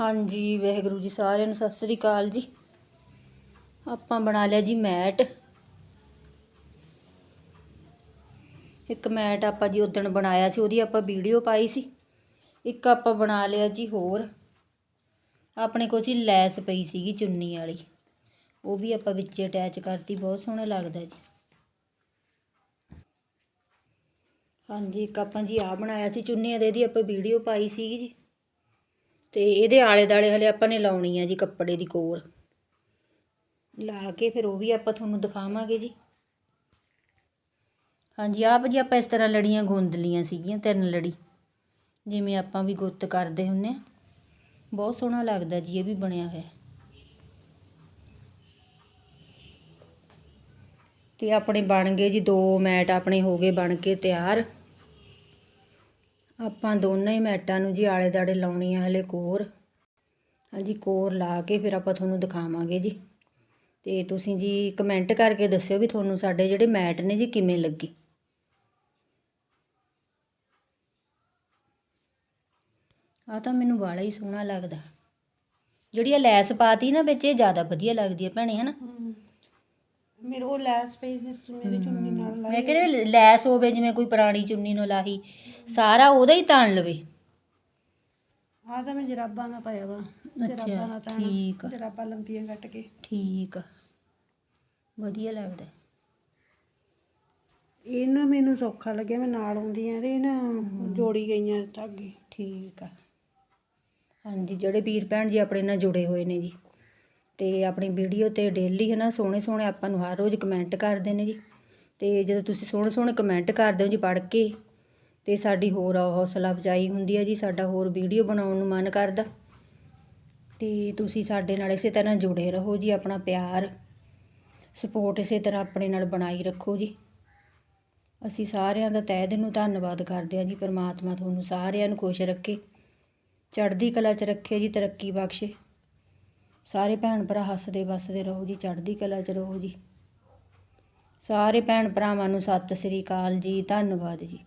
ਹਾਂਜੀ, ਵਾਹਿਗੁਰੂ ਜੀ ਸਾਰਿਆਂ ਨੂੰ ਸਤਿ ਸ੍ਰੀ ਅਕਾਲ ਜੀ। ਆਪਾਂ ਬਣਾ ਲਿਆ ਜੀ ਮੈਟ। ਇੱਕ ਮੈਟ ਆਪਾਂ ਜੀ ਉਦਣ ਬਣਾਇਆ ਸੀ, ਉਹਦੀ ਆਪਾਂ ਵੀਡੀਓ ਪਾਈ ਸੀ। ਇੱਕ ਆਪਾਂ ਬਣਾ ਲਿਆ ਜੀ ਹੋਰ। ਆਪਣੇ ਕੋਲ ਸੀ ਲੈਸ ਪਈ ਸੀਗੀ ਚੁੰਨੀ ਵਾਲੀ। ਉਹ ਵੀ ਆਪਾਂ ਵਿੱਚ ਅਟੈਚ ਕਰਤੀ, ਬਹੁਤ ਸੋਹਣਾ ਲੱਗਦਾ ਜੀ। ਹਾਂਜੀ, ਇੱਕ ਆਪਾਂ ਜੀ ਆ ਬਣਾਇਆ ਸੀ ਚੁੰਨੀਆਂ ਦੇ, ਇਹਦੀ ਆਪਾਂ ਵੀਡੀਓ ਪਾਈ ਸੀਗੀ ਜੀ। ਤੇ ਇਹਦੇ ਆਲੇ ਦਾਲੇ ਹਲੇ ਆਪਾਂ ਨੇ ਲਾਉਣੀ ਆ ਜੀ ਕੱਪੜੇ ਦੀ ਕੋਰ। ਲਾ ਕੇ ਫਿਰ ਉਹ ਵੀ ਆਪਾਂ ਤੁਹਾਨੂੰ ਦਿਖਾਵਾਂਗੇ ਜੀ। ਹਾਂਜੀ ਆਪ ਜੀ ਆਪਾਂ ਇਸ ਤਰ੍ਹਾਂ ਲੜੀਆਂ ਗੁੰਦ ਲੀਆਂ ਸੀਗੀਆਂ, ਤਿੰਨ ਲੜੀ। ਜਿਵੇਂ ਆਪਾਂ ਵੀ ਗੁੱਤ ਕਰਦੇ ਹੁੰਨੇ ਆ। ਬਹੁਤ ਸੋਹਣਾ ਲੱਗਦਾ ਜੀ, ਇਹ ਵੀ ਬਣਿਆ ਹੋਇਆ। ਤੇ ਆਪਣੇ ਬਣ ਗਏ ਜੀ ਦੋ ਮੈਟ, ਆਪਣੇ ਹੋ ਗਏ ਬਣ ਕੇ ਤਿਆਰ। ਆਪਾਂ ਦੋਨੇ ਮੈਟਾਂ ਨੂੰ ਜੀ ਆਲੇ ਦਾੜੇ ਲਾਉਣੀ ਆ ਹਲੇ ਕੋਰ। ਹਾਂਜੀ, ਕੋਰ ਲਾ ਕੇ ਫਿਰ ਆਪਾਂ ਤੁਹਾਨੂੰ ਦਿਖਾਵਾਂਗੇ ਜੀ। ਤੇ ਤੁਸੀਂ ਜੀ ਕਮੈਂਟ ਕਰਕੇ ਦੱਸਿਓ ਵੀ ਤੁਹਾਨੂੰ ਸਾਡੇ ਜਿਹੜੇ ਮੈਟ ਨੇ ਜੀ ਕਿਵੇਂ ਲੱਗੇ। ਆ ਤਾਂ ਮੈਨੂੰ ਵਾਲਾ ਹੀ ਸੋਹਣਾ ਲੱਗਦਾ। ਜਿਹੜੀ ਆ ਲੈਸ ਪਾਤੀ ਨਾ ਵਿੱਚ, ਇਹ ਜ਼ਿਆਦਾ ਵਧੀਆ ਲੱਗਦੀ ਹੈ ਭੈਣੇ, ਹਨਾ? ਮੇਰੇ ਉਹ ਲੈਸ ਪਈ ਸੀ, ਮੇਰੀ ਚੁੰਨੀ ਨਾਲ। ਮੈਂ ਕਹਿੰਦੇ ਲੈਸ ਹੋਵੇ ਜਿਵੇਂ ਕੋਈ ਪੁਰਾਣੀ ਚੁੰਨੀ ਨੂੰ ਲਾਹੀ ਸਾਰਾ ਉਹਦਾ ਹੀ ਤਾਣ ਲਵੇ। ਆ ਤਾਂ ਮੈਂ ਜਰਾਬਾਂ ਨਾਲ ਪਾਇਆ ਵਾ। ਜਰਾਬਾਂ ਅੱਛਾ ਨਾਲ ਤਾਂ ਠੀਕ ਆ। ਜਰਾਬਾਂ ਲੰਬੀਆਂ ਕੱਟ ਕੇ। ਠੀਕ ਆ। ਵਧੀਆ ਲੱਗਦਾ। ਇਹਨੂੰ ਮੈਨੂੰ ਸੌਖਾ ਲੱਗਿਆ ਮੈਂ ਨਾਲ ਆਉਂਦੀਆਂ ਤੇ ਨਾ ਜੋੜੀ ਗਈਆਂ ਧਾਗੇ ਠੀਕ ਆ। ਹਾਂਜੀ ਜਿਹੜੇ ਵੀਰ ਭੈਣ ਜੀ ਆਪਣੇ ਨਾਲ ਜੁੜੇ ਹੋਏ ਨੇ ਜੀ। ਤੇ ਆਪਣੀ ਵੀਡੀਓ ਤੇ ਡੇਲੀ ਹੈ ਨਾ ਸੋਹਣੇ ਸੋਹਣੇ ਆਪਾਂ ਨੂੰ ਹਰ ਰੋਜ਼ ਕਮੈਂਟ ਕਰਦੇ ਨੇ ਜੀ। ਅਤੇ ਜਦੋਂ ਤੁਸੀਂ ਸੋਹਣੇ ਸੋਹਣੇ ਕਮੈਂਟ ਕਰਦੇ ਹੋ ਜੀ ਪੜ੍ਹ ਕੇ ਅਤੇ ਸਾਡੀ ਹੋਰ ਹੌਸਲਾ ਅਫਜ਼ਾਈ ਹੁੰਦੀ ਹੈ ਜੀ, ਸਾਡਾ ਹੋਰ ਵੀਡੀਓ ਬਣਾਉਣ ਨੂੰ ਮਨ ਕਰਦਾ। ਅਤੇ ਤੁਸੀਂ ਸਾਡੇ ਨਾਲ ਇਸੇ ਤਰ੍ਹਾਂ ਜੁੜੇ ਰਹੋ ਜੀ, ਆਪਣਾ ਪਿਆਰ ਸਪੋਰਟ ਇਸੇ ਤਰ੍ਹਾਂ ਆਪਣੇ ਨਾਲ ਬਣਾਈ ਰੱਖੋ ਜੀ। ਅਸੀਂ ਸਾਰਿਆਂ ਦਾ ਤਹਿ ਦਿਲ ਨੂੰ ਧੰਨਵਾਦ ਕਰਦੇ ਹਾਂ ਜੀ, ਪਰਮਾਤਮਾ ਤੁਹਾਨੂੰ ਸਾਰਿਆਂ ਨੂੰ ਖੁਸ਼ ਰੱਖੇ, ਚੜ੍ਹਦੀ ਕਲਾ 'ਚ ਰੱਖੇ ਜੀ, ਤਰੱਕੀ ਬਖਸ਼ੇ। ਸਾਰੇ ਭੈਣ ਭਰਾ ਹੱਸਦੇ ਵਸਦੇ ਰਹੋ ਜੀ, ਚੜ੍ਹਦੀ ਕਲਾ 'ਚ ਰਹੋ ਜੀ। ਸਾਰੇ ਭੈਣ ਭਰਾਵਾਂ ਨੂੰ ਸਤਿ ਸ੍ਰੀ ਅਕਾਲ ਜੀ ਧੰਨਵਾਦ ਜੀ।